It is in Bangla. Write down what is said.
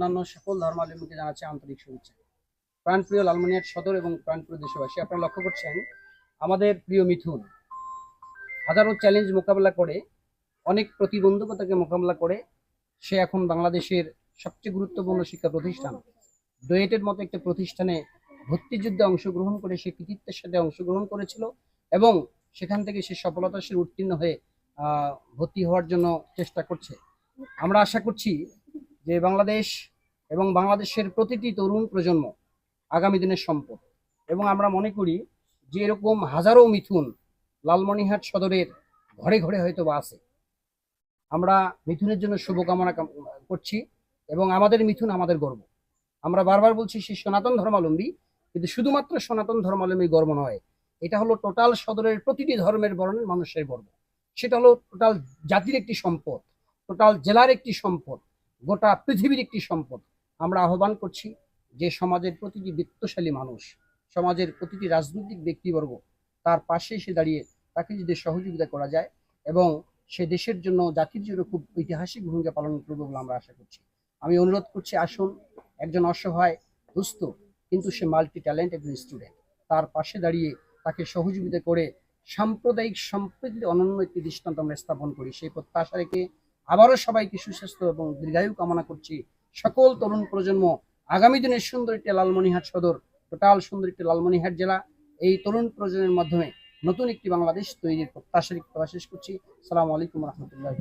অন্যান্য সকল ধর্মাবলম্বীকে জানাচ্ছি আন্তরিক শুভেচ্ছা। প্রাণপ্রিয় লালমনিয়ার সদর এবং প্রাণপ্রিয় দেশবাসী, আপনারা লক্ষ্য করছেন, আমাদের প্রিয় মিথুন হাজারো চ্যালেঞ্জ মোকাবেলা করে, অনেক প্রতিবন্ধকতাকে মোকাবেলা করে, সে এখন বাংলাদেশের সবচেয়ে গুরুত্বপূর্ণ শিক্ষা প্রতিষ্ঠান। ডোয়েটের মতো একটা প্রতিষ্ঠানে ভর্তিযুদ্ধে অংশগ্রহণ করে, সে কৃতিত্বের সাথে অংশগ্রহণ করেছিল এবং সেখান থেকে সে সফলতার সাথে উত্তীর্ণ হয়ে ভর্তি হওয়ার জন্য চেষ্টা করছে। আমরা আশা করছি যে বাংলাদেশ এবং বাংলাদেশের প্রতিটি তরুণ প্রজন্ম আগামী দিনের সম্পদ। এবং আমরা মনে করি যে এরকম হাজারো মিথুন লালমনিহাট সদরের ঘরে ঘরে হয়তো বা আছে। আমরা মিথুনের জন্য শুভকামনা করছি এবং আমাদের মিথুন আমাদের গর্ব। আমরা বারবার বলছি সে সনাতন ধর্মাবলম্বী, কিন্তু শুধুমাত্র সনাতন ধর্মাবলম্বী গর্ব নয়, এটা হলো টোটাল সদরের প্রতিটি ধর্মের বর্ণের মানুষের গর্ব। সেটা হলো টোটাল জাতির একটি সম্পদ, টোটাল জেলার একটি সম্পদ, গোটা পৃথিবীর একটি সম্পদ। আমরা আহ্বান করছি যে সমাজের প্রতিটি বিত্তশালী মানুষ, সমাজের প্রতিটি রাজনৈতিক ব্যক্তিবর্গ তার পাশে এসে দাঁড়িয়ে তাকে যদি সহযোগিতা করা যায় এবং সে দেশের জন্য জাতির জন্য খুব ঐতিহাসিক ভূমিকা পালন করবে বলে আমরা আশা করছি। আমি অনুরোধ করছি, আসুন, একজন অসহায়, দুস্থ, কিন্তু সে মাল্টি ট্যালেন্ট একজন স্টুডেন্ট তার পাশে দাঁড়িয়ে তাকে সহযোগিতা করে সাম্প্রদায়িক সম্প্রীতির অনন্য একটি দৃষ্টান্ত আমরা স্থাপন করি। সেই প্রত্যাশা রেখে আবারও সবাইকে সুস্বাস্থ্য এবং দীর্ঘায়ু কামনা করছি। সকল তরুণ প্রজন্ম আগামী দিনের সুন্দর একটি লালমনিহাট সদর, টোটাল সুন্দর একটি লালমনিহাট জেলা। এই তরুণ প্রজন্মের মাধ্যমে নতুন একটি বাংলাদেশ তৈরির প্রত্যাশা লিখতে শেষ করছি। সালামু আলাইকুম রহমতুল্লাহ